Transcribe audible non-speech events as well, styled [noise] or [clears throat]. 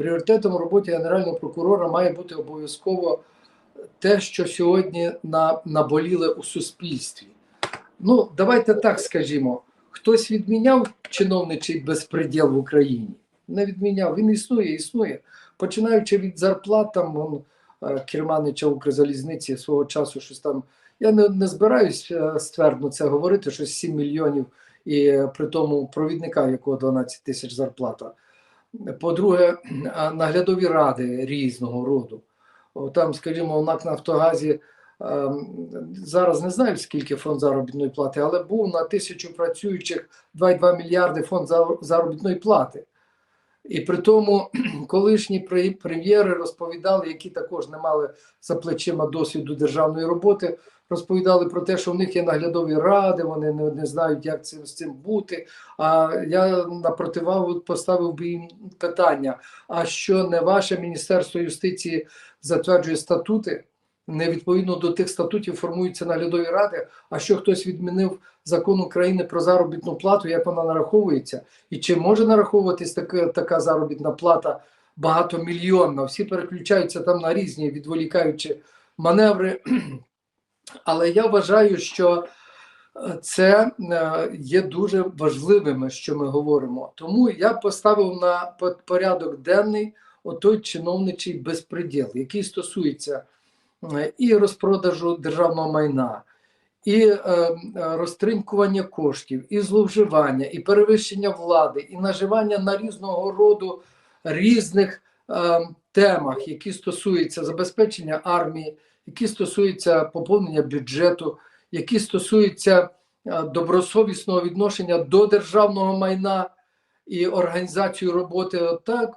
Пріоритетом в роботі Генерального прокурора має бути обов'язково те, що сьогодні на, наболіле у суспільстві. Ну, давайте так скажімо: хтось відміняв чиновничий безпреділ в Україні? Не відміняв. Він існує, існує. Починаючи від зарплат, там вон, е, керманича Укрзалізниці свого часу щось там. Я не, не збираюсь е, ствердно це говорити, що 7 мільйонів і е, при тому провідника, якого 12 тисяч зарплата. По-друге, наглядові ради різного роду. Там, скажімо, в НАК Нафтогазі зараз не знаю, скільки фонд заробітної плати, але був на тисячу працюючих 2,2 мільярди фонд заробітної плати. І при тому [clears throat] колишні пре- прем'єри розповідали, які також не мали за плечима досвіду державної роботи, розповідали про те, що в них є наглядові ради, вони не, не знають, як цим, з цим бути. А я на поставив би їм питання: а що не ваше Міністерство юстиції затверджує статути? Не відповідно до тих статутів формуються наглядові ради. А що хтось відмінив закон України про заробітну плату, як вона нараховується, і чи може нараховуватись така, така заробітна плата багатомільйонна? Всі переключаються там на різні відволікаючі маневри. [clears throat] Але я вважаю, що е, це е, є дуже важливими, що ми говоримо. Тому я поставив на по- порядок денний отой чиновничий безпреділ, який стосується і розпродажу державного майна, і е, е, коштів, і зловживання, і перевищення влади, і наживання на різного роду різних е, темах, які стосуються забезпечення армії, які стосуються поповнення бюджету, які стосуються е, добросовісного відношення до державного майна і організацію роботи. Отак